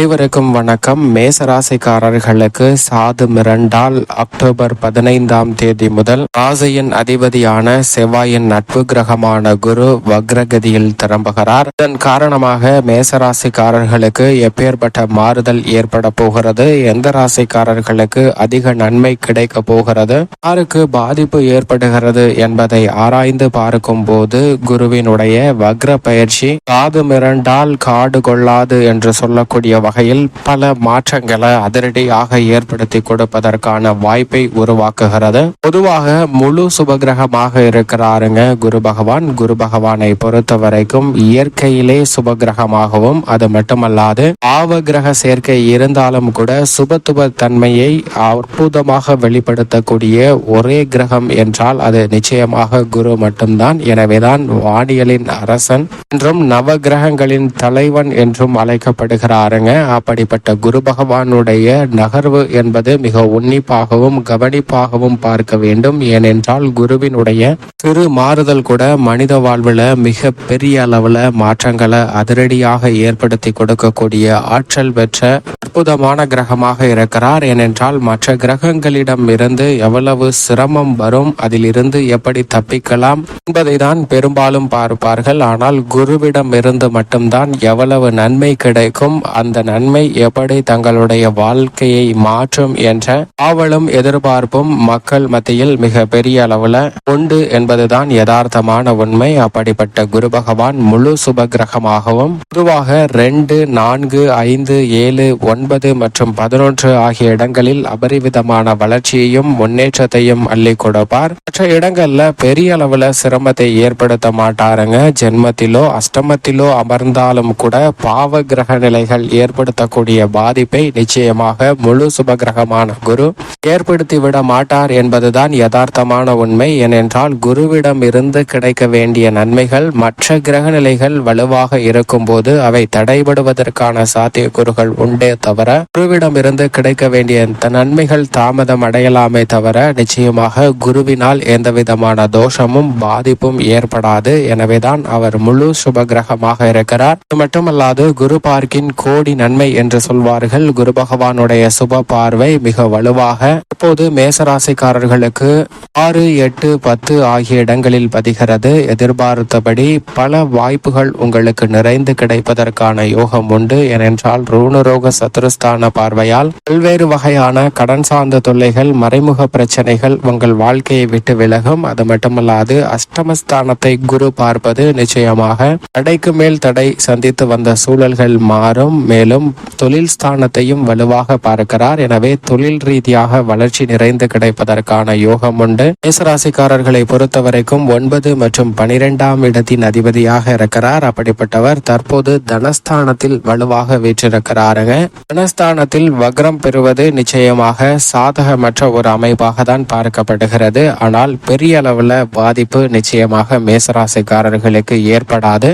அனைவருக்கும் வணக்கம். மேசராசிக்காரர்களுக்கு சாது மிரண்டால் அக்டோபர் பதினைந்தாம் தேதி முதல் ராசியின் அதிபதியான செவ்வாயின் நட்பு கிரகமான குரு வக்ரகதியில் திரும்புகிறார். இதன் காரணமாக மேசராசிக்காரர்களுக்கு எப்பேற்பட்ட மாறுதல் ஏற்பட போகிறது? எந்த ராசிக்காரர்களுக்கு அதிக நன்மை கிடைக்க போகிறது? யாருக்கு பாதிப்பு ஏற்படுகிறது என்பதை ஆராய்ந்து பார்க்கும் போது குருவினுடைய வக்ர பயிற்சி சாது மிரண்டால் காடு கொள்ளாது என்று சொல்லக்கூடிய வகையில் பல மாற்றங்களை அதிரடியாக ஏற்படுத்தி கொடுப்பதற்கான வாய்ப்பை உருவாக்குகிறது. பொதுவாக முழு சுபகிரகமாக இருக்கிறாருங்க குரு பகவான். குரு பகவானை பொறுத்த வரைக்கும் இயற்கையிலே சுபகிரகமாகவும் அது மட்டுமல்லாது ஆவகிரக சேர்க்கை இருந்தாலும் கூட சுபத்துவ தன்மையை அற்புதமாக வெளிப்படுத்தக்கூடிய ஒரே கிரகம் என்றால் அது நிச்சயமாக குரு மட்டும்தான். எனவேதான் வானியலின் அரசன் என்றும் நவ கிரகங்களின் தலைவன் என்றும் அழைக்கப்படுகிறாருங்க. அப்படிப்பட்ட குரு பகவானுடைய நகர்வு என்பது மிக உன்னிப்பாகவும் கவனிப்பாகவும் பார்க்க வேண்டும். ஏனென்றால் குருவினுடைய சிறு மாறுதல் கூட மனித வாழ்வில் மிக பெரிய அளவில் மாற்றங்களை அதிரடியாக ஏற்படுத்தி கொடுக்கக்கூடிய ஆற்றல் பெற்ற அற்புதமான கிரகமாக இருக்கிறார். ஏனென்றால் மற்ற கிரகங்களிடம் இருந்து எவ்வளவு சிரமம் வரும் அதிலிருந்து எப்படி தப்பிக்கலாம் என்பதை தான் பெரும்பாலும் பார்ப்பார்கள். ஆனால் குருவிடம் இருந்து மட்டும்தான் எவ்வளவு நன்மை கிடைக்கும் அந்த நன்மை எப்படி தங்களுடைய வாழ்க்கையை மாற்றும் என்ற ஆவலும் எதிர்பார்ப்பும் மக்கள் மத்தியில் மிக பெரிய அளவுல உண்டு என்பதுதான் யதார்த்தமான உண்மை. அப்படிப்பட்ட குரு பகவான் முழு சுப கிரகமாகவும் பொதுவாக ரெண்டு நான்கு ஐந்து ஏழு ஒன்பது மற்றும் பதினொன்று ஆகிய இடங்களில் அபரிவிதமான வளர்ச்சியையும் முன்னேற்றத்தையும் அள்ளி கொடுப்பார். மற்ற இடங்கள்ல பெரிய அளவுல சிரமத்தை ஏற்படுத்த மாட்டாருங்க. ஜென்மத்திலோ அஷ்டமத்திலோ அமர்ந்தாலும் கூட பாவ கிரக நிலைகள் ஏற்படுத்தக்கூடிய பாதிப்பை நிச்சயமாக முழு சுப கிரகமான குரு ஏற்படுத்தி விட மாட்டார் என்பதுதான் யதார்த்தமான உண்மை. ஏனென்றால் குருவிடம் இருந்து கிடைக்க வேண்டிய நன்மைகள் மற்ற கிரக நிலைகள் வலுவாக இருக்கும்போது அவை தடைபடுவதற்கான சாத்தியக்கூறுகள் உண்டே தவிர குருவிடம் இருந்து கிடைக்க வேண்டிய நன்மைகள் தாமதம் அடையலாமே தவிர நிச்சயமாக குருவினால் எந்த விதமான தோஷமும் பாதிப்பும் ஏற்படாது. எனவேதான் அவர் முழு சுப கிரகமாக இருக்கிறார். இது மட்டுமல்லாது குரு பார்க்கின் கோடி நன்மை என்று சொல்வார்கள். குரு பகவானுடைய சுப பார்வை மிக வலுவாக இப்போது மேசராசிக்காரர்களுக்கு ஆறு எட்டு பத்து ஆகிய இடங்களில் பதிகிறது. எதிர்பார்த்தபடி பல வாய்ப்புகள் உங்களுக்கு நிறைந்து கிடைப்பதற்கான யோகம் உண்டு. ஏனென்றால் ரூணரோக சத்துருஸ்தான பார்வையால் பல்வேறு வகையான கடன் சார்ந்த தொல்லைகள் மறைமுக பிரச்சனைகள் உங்கள் வாழ்க்கையை விட்டு விலகும். அது மட்டுமல்லாது அஷ்டமஸ்தானத்தை குரு பார்ப்பது நிச்சயமாக தடைக்கு மேல் தடை சந்தித்து வந்த சூழல்கள் மாறும். மேலும் தொழில் ஸ்தானத்தையும் வலுவாக பார்க்கிறார். எனவே தொழில் ரீதியாக வளர்ச்சி நிறைந்து கிடைப்பதற்கான யோகம் உண்டு. மேசராசிக்காரர்களை பொறுத்தவரைக்கும் ஒன்பது மற்றும் பனிரெண்டாம் இடத்தின் அதிபதியாக இருக்கிறார். அப்படிப்பட்டவர் தற்போது தனஸ்தானத்தில் வலுவாக வீற்றிருக்கிறாருங்க. தனஸ்தானத்தில் வக்ரம் பெறுவது நிச்சயமாக சாதகமற்ற ஒரு அமைப்பாக தான் பார்க்கப்படுகிறது. ஆனால் பெரிய அளவுல பாதிப்பு நிச்சயமாக மேசராசிக்காரர்களுக்கு ஏற்படாது.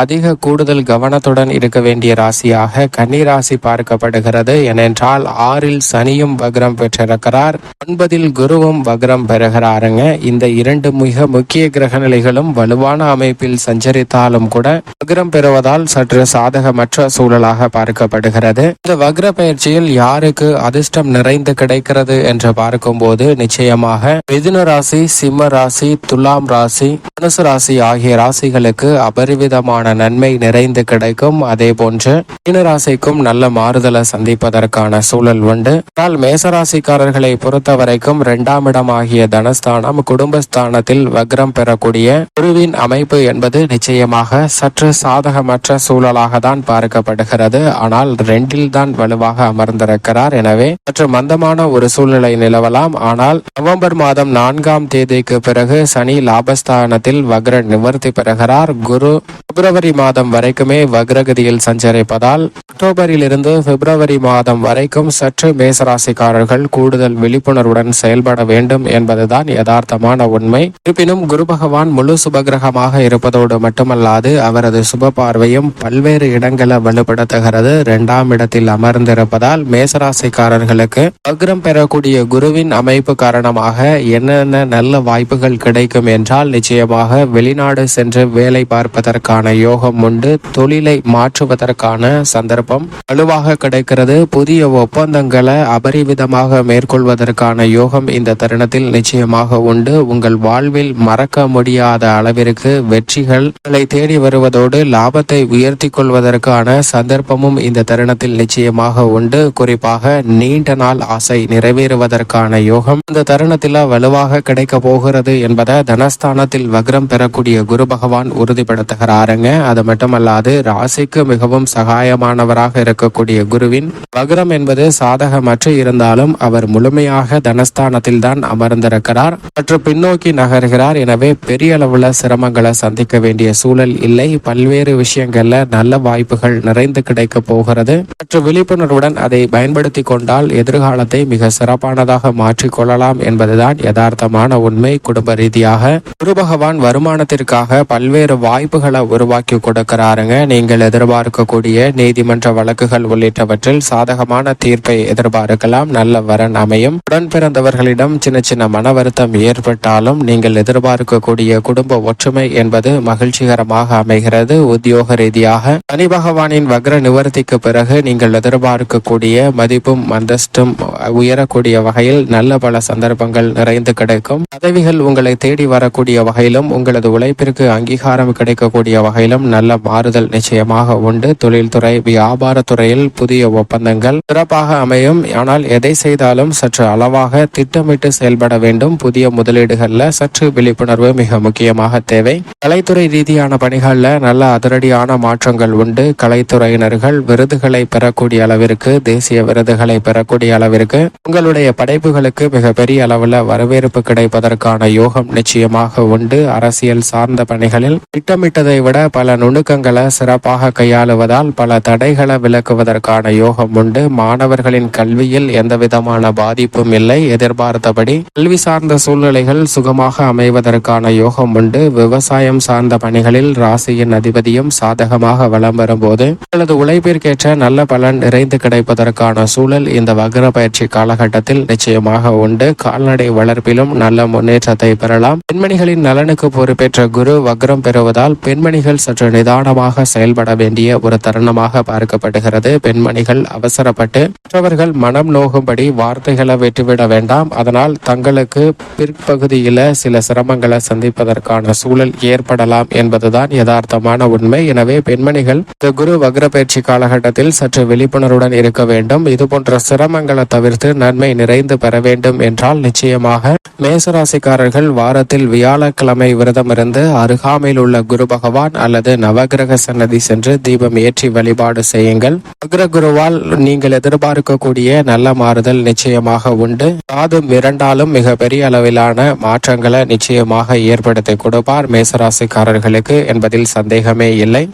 அதிக கூடுதல் கவனத்துடன் இருக்க வேண்டிய ராசியாக கன்னிராசி பார்க்கப்படுகிறது. ஏனென்றால் ஆறில் சனியும் வக்ரம் பெற்றிருக்கிறார். ஒன்பதில் குருவும் வக்ரம் பெறுகிறாருங்க. இந்த இரண்டு மிக முக்கிய கிரக நிலைகளும் வலுவான அமைப்பில் சஞ்சரித்தாலும் கூட வக்ரம் பெறுவதால் சற்று சாதகமற்ற சூழலாக பார்க்கப்படுகிறது. இந்த வக்ர பயிற்சியில் யாருக்கு அதிர்ஷ்டம் நிறைந்து கிடைக்கிறது என்று பார்க்கும்போது நிச்சயமாக மிதுன ராசி சிம்ம ராசி துலாம் ராசி தனுசு ராசி ஆகிய ராசிகளுக்கு அபரிவிதமான நன்மை நிறைந்து கிடைக்கும். அதே போன்று மீன மேசராசிக்கும் நல்ல மாறுதலை சந்திப்பதற்கான சூழல் உண்டு. ஆனால் மேசராசிக்காரர்களை பொறுத்த வரைக்கும் இரண்டாம் இடமாகிய தனஸ்தானம் குடும்பஸ்தானத்தில் வக்ரம் பெறக்கூடிய குருவின் அமைப்பு என்பது நிச்சயமாக சற்று சாதகமற்ற சூழலாக தான் பார்க்கப்படுகிறது. ஆனால் ரெண்டில் தான் வலுவாக அமர்ந்திருக்கிறார். எனவே சற்று மந்தமான ஒரு சூழ்நிலை நிலவலாம். ஆனால் நவம்பர் மாதம் நான்காம் தேதிக்கு பிறகு சனி லாபஸ்தானத்தில் வக்ர நிவர்த்தி பெறுகிறார். குரு பிப்ரவரி மாதம் வரைக்குமே வக்ரகதியில் சஞ்சரிப்பதால் அக்டோபரில் இருந்து பிப்ரவரி மாதம் வரைக்கும் சற்று மேசராசிக்காரர்கள் கூடுதல் விழிப்புணர்வுடன் செயல்பட வேண்டும் என்பதுதான் யதார்த்தமான உண்மை. இருப்பினும் குரு பகவான் முழு சுபகிரகமாக இருப்பதோடு மட்டுமல்லாது அவரது சுப பார்வையும் பல்வேறு இடங்களை வலுப்படுத்துகிறது. இரண்டாம் இடத்தில் அமர்ந்திருப்பதால் மேசராசிக்காரர்களுக்கு வக்ரம் பெறக்கூடிய குருவின் அமைப்பு காரணமாக என்னென்ன நல்ல வாய்ப்புகள் கிடைக்கும் என்றால் நிச்சயமாக வெளிநாடு சென்று வேலை பார்ப்பதற்கான யோகம் உண்டு. தொழிலை மாற்றுவதற்கான சந்தர்ப்பம் சந்தர்ப்பம் வலுவாக கிடைக்கிறது. புதிய ஒப்பந்தங்களை அபரிவிதமாக மேற்கொள்வதற்கான யோகம் இந்த தருணத்தில் நிச்சயமாக உண்டு. உங்கள் வாழ்வில் மறக்க முடியாத அளவிற்கு வெற்றிகள் உங்களை தேடி வருவதோடு லாபத்தை உயர்த்தி கொள்வதற்கான சந்தர்ப்பமும் இந்த தருணத்தில் நிச்சயமாக உண்டு. குறிப்பாக நீண்ட நாள் ஆசை நிறைவேறுவதற்கான யோகம் இந்த தருணத்தில் வலுவாக கிடைக்க போகிறது என்பதை தனஸ்தானத்தில் வக்ரம் பெறக்கூடிய குரு பகவான் உறுதிப்படுத்துகிறாருங்க. அது மட்டுமல்லாது ராசிக்கு மிகவும் சகாயமான சகாயமானவராக இருக்கக்கூடிய குருவின் வக்ரம் என்பது சாதகமற்று இருந்தாலும் அவர் முழுமையாக தனஸ்தானத்தில் தான் அமர்ந்திருக்கிறார். சற்று பின்னோக்கி நகர்கிறார். எனவே பெரிய அளவுல சிரமங்களை சந்திக்க வேண்டிய சூழல் இல்லை. பல்வேறு விஷயங்கள்ல நல்ல வாய்ப்புகள் நிறைந்து கிடைக்க போகிறது. சற்று விழிப்புணர்வுடன் அதை பயன்படுத்தி கொண்டால் எதிர்காலத்தை மிக சிறப்பானதாக மாற்றிக்கொள்ளலாம் என்பதுதான் யதார்த்தமான உண்மை. குடும்ப ரீதியாக குரு பகவான் வருமானத்திற்காக பல்வேறு வாய்ப்புகளை உருவாக்கி கொடுக்கிறாருங்க. நீங்கள் எதிர்பார்க்கக்கூடிய நீதிமன்ற வழக்குகள் உள்ளிட்டவற்றில் சாதகமான தீர்ப்பை எதிர்பார்க்கலாம். நல்ல வரன் அமையும். உடன் பிறந்தவர்களிடம் சின்ன சின்ன மன வருத்தம் ஏற்பட்டாலும் நீங்கள் எதிர்பார்க்கக்கூடிய குடும்ப ஒற்றுமை என்பது மகிழ்ச்சிகரமாக அமைகிறது. உத்தியோக ரீதியாக சனி பகவானின் வக்ர நிவர்த்திக்கு பிறகு நீங்கள் எதிர்பார்க்கக்கூடிய மதிப்பும் அந்தஸ்தும் உயரக்கூடிய வகையில் நல்ல பல சந்தர்ப்பங்கள் நிறைந்து கிடைக்கும். பதவிகள் உங்களை தேடி வரக்கூடிய வகையிலும் உங்களது உழைப்பிற்கு அங்கீகாரம் கிடைக்கக்கூடிய வகையிலும் நல்ல மாறுதல் நிச்சயமாக உண்டு. தொழில்துறை வியாபார துறையில் புதிய ஒப்பந்தங்கள் சிறப்பாக அமையும். ஆனால் எதை செய்தாலும் சற்று அளவாக திட்டமிட்டு செயல்பட வேண்டும். புதிய முதலீடுகள்ல சற்று விழிப்புணர்வு மிக முக்கியமாக தேவை. கலைத்துறை ரீதியான பணிகள்ல நல்ல அதிரடியான மாற்றங்கள் உண்டு. கலைத்துறையினர்கள் விருதுகளை பெறக்கூடிய அளவிற்கு தேசிய விருதுகளை பெறக்கூடிய அளவிற்கு உங்களுடைய படைப்புகளுக்கு மிகப்பெரிய அளவில் வரவேற்பு கிடைப்பதற்கான யோகம் நிச்சயமாக உண்டு. அரசியல் சார்ந்த பணிகளில் திட்டமிட்டதை விட பல நுணுக்கங்களை சிறப்பாக கையாளுவதால் பல தடை தடைகளை விலக்குவதற்கான யோகம் உண்டு. மாணவர்களின் கல்வியில் எந்த விதமான பாதிப்பும் இல்லை. எதிர்பார்த்தபடி கல்வி சார்ந்த சூழ்நிலைகள் சுகமாக அமைவதற்கான யோகம் உண்டு. விவசாயம் சார்ந்த பணிகளில் ராசியின் அதிபதியும் சாதகமாக வலம் வரும்போது அல்லது உழைப்பிற்கேற்ற நல்ல பலன் நிறைந்து கிடைப்பதற்கான சூழல் இந்த வக்ர பயிற்சி காலகட்டத்தில் நிச்சயமாக உண்டு. கால்நடை வளர்ப்பிலும் நல்ல முன்னேற்றத்தை பெறலாம். பெண்மணிகளின் நலனுக்கு பொறுப்பேற்ற குரு வக்ரம் பெறுவதால் பெண்மணிகள் சற்று நிதானமாக செயல்பட வேண்டிய ஒரு தருணமாக மறுக்கப்படுகிறது. பெண்மணிகள் அவசரப்பட்டு மற்றவர்கள் மனம் நோகும்படி வார்த்தைகளை விட்டுவிட வேண்டாம். அதனால் தங்களுக்கு பிற்பகுதியில சில சிரமங்களை சந்திப்பதற்கான சூழல் ஏற்படலாம் என்பதுதான் யதார்த்தமான உண்மை. எனவே பெண்மணிகள் இந்த குரு வக்ர பயிற்சி காலகட்டத்தில் சற்று விழிப்புணர்வுடன் இருக்க வேண்டும். இது போன்ற சிரமங்களை தவிர்த்து நன்மை நிறைந்து பெற வேண்டும் என்றால் நிச்சயமாக மேசராசிக்காரர்கள் வாரத்தில் வியாழக்கிழமை விரதமிருந்து அருகாமையில் உள்ள குரு பகவான் அல்லது நவகிரக சன்னதி சென்று தீபம் ஏற்றி வழிபாடு செய்யுங்கள். அக்ர குருவால் நீங்கள் எதிர்பார்க்கக்கூடிய நல்ல மாறுதல் நிச்சயமாக உண்டு. சாது மிரண்டாலும் மிக பெரிய அளவிலான மாற்றங்களை நிச்சயமாக ஏற்படுத்தி கொடுப்பார் மேசராசிக்காரர்களுக்கு என்பதில் சந்தேகமே இல்லை.